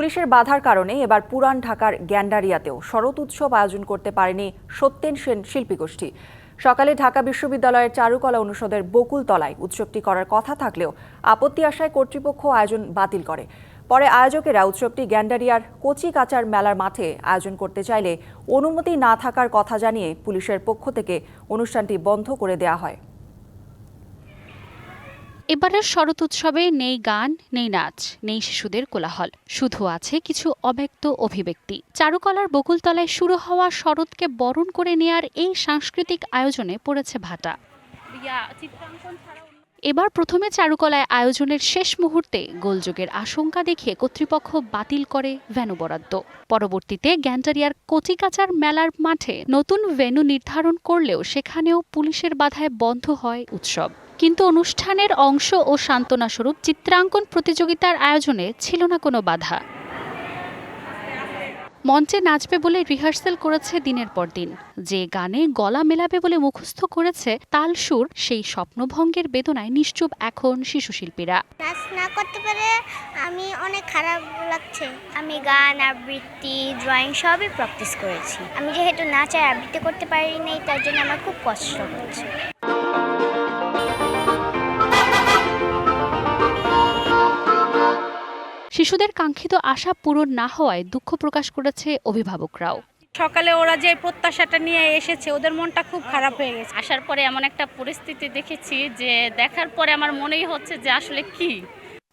পুলিশের বাধার কারণে এবার পুরান ঢাকার গ্যান্ডারিয়াতেও শরৎ উৎসব আয়োজন করতে পারেনি সত্যেন সেন শিল্পী গোষ্ঠী। সকালে ঢাকা বিশ্ববিদ্যালয়ের চারুকলা অনুষদের বকুলতলায় উৎসবটি করার কথা থাকলেও আপত্তি আসায় কর্তৃপক্ষ আয়োজন বাতিল করে। পরে আয়োজকেরা উৎসবটি গ্যান্ডারিয়ার কচি কাচার মেলার মাঠে আয়োজন করতে চাইলে অনুমতি না থাকার কথা জানিয়ে পুলিশের পক্ষ থেকে অনুষ্ঠানটি বন্ধ করে দেওয়া হয়। এবারের শরৎ উৎসবে নেই গান, নেই নাচ, নেই শিশুদের কোলাহল। শুধু আছে কিছু অব্যক্ত অভিব্যক্তি। চারুকলার বকুলতলায় শুরু হওয়া শরৎকে বরণ করে নেয়ার এই সাংস্কৃতিক আয়োজনে পড়েছে ভাটা। এবার প্রথমে চারুকলায় আয়োজনের শেষ মুহূর্তে গোলযোগের আশঙ্কা দেখে কর্তৃপক্ষ বাতিল করে ভেন্যু বরাদ্দ। পরবর্তীতে গ্যান্টারিয়ার কচিকাচার মেলার মাঠে নতুন ভেন্যু নির্ধারণ করলেও সেখানেও পুলিশের বাধায় বন্ধ হয় উৎসব। কিন্তু অনুষ্ঠানের অংশ ও সান্ত্বনা স্বরূপ চিত্রাঙ্কন প্রতিযোগিতার আয়োজনে ছিল না কোনো বাধা। মঞ্চে নাচবে বলে রিহার্সেল করেছে দিনের পর দিন। যে গানে গলা মেলাবে বলে মুখস্থ করেছে তাল সুর, সেই স্বপ্নভঙ্গের বেদনায় নিশ্চুপ এখন শিশু শিল্পীরা নাচ না করতে পারে আমি অনেক খারাপ লাগছে। আমি গান, আবৃত্তি ড্রয়িং সবই প্র্যাকটিস করেছি। আমি যেহেতু নাচ আর আবৃত্তি করতে পারিনি, তার জন্য আমার খুব কষ্ট হচ্ছে। শিশুদের কাঙ্ক্ষিত আশা পূরণ না হওয়ায় দুঃখ প্রকাশ করেছে অভিভাবকরাও। সকালে ওরা যে প্রত্যাশাটা নিয়ে এসেছে ওদের মনটা খুব খারাপ হয়ে গেছে। আসার পরে এমন একটা পরিস্থিতি দেখেছি যে দেখার পরে আমার মনেই হচ্ছে যে আসলে কি।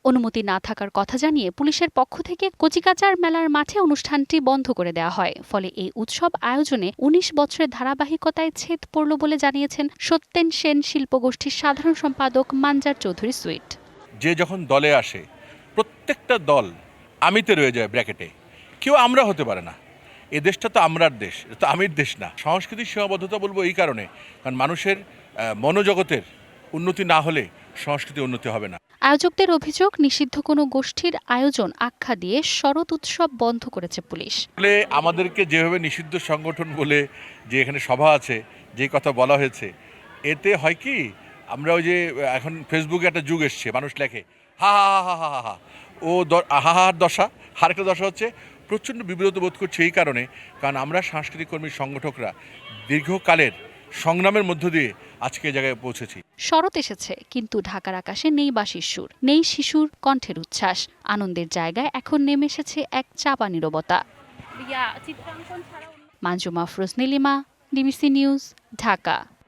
অনুমতি না থাকার কথা জানিয়ে পুলিশের পক্ষ থেকে কচিকাচার মেলার মাঠে অনুষ্ঠানটি বন্ধ করে দেওয়া হয়। ফলে এই উৎসব আয়োজনে ১৯ বছরের ধারাবাহিকতায় ছেদ পড়ল বলে জানিয়েছেন সত্যেন সেন শিল্পগোষ্ঠীর সাধারণ সম্পাদক মানজার চৌধুরী সুইট। যে যখন দলে আসে প্রত্যেকটা দল আমিতে রয়ে যায় ব্র্যাকেটে। কেউ আমরা হতে পারে না। এ দেশটা তো আমরার দেশ তো আমির দেশ না। সংস্কৃতির সীমাবদ্ধতা বলব এই কারণে কারণ মানুষের মনোজগতের উন্নতি না হলে সংস্কৃতি উন্নতি হবে না। আয়োজকদের অভিযোগ নিষিদ্ধ কোনো গোষ্ঠীর আয়োজন আখ্যা দিয়ে শরৎ উৎসব বন্ধ করেছে পুলিশ। ফলে আমাদেরকে যেভাবে নিষিদ্ধ সংগঠন বলে যে এখানে সভা আছে যে কথা বলা হয়েছে এতে হয় কি আমরা ওই যে এখন ফেসবুকে একটা যুগ এসছে মানুষ লেখে হা হা হা হা হা হা ও দ- হাহার দশা আরেকটা দশা হচ্ছে প্রচণ্ড বিব্রত বোধ করছে এই কারণে কারণ আমরা সাংস্কৃতিক কর্মী সংগঠকরা দীর্ঘকালের সংগ্রামের মধ্য দিয়ে আজকে জায়গায় পৌঁছেছি। শরৎ এসেছে কিন্তু ঢাকার আকাশে নেই বাসির সুর নেই শিশুর কণ্ঠের উচ্ছ্বাস আনন্দের জায়গায় এখন নেমে এসেছে এক চাপা নীরবতা। Manjuma Feroz Nilima DBC news Dhaka.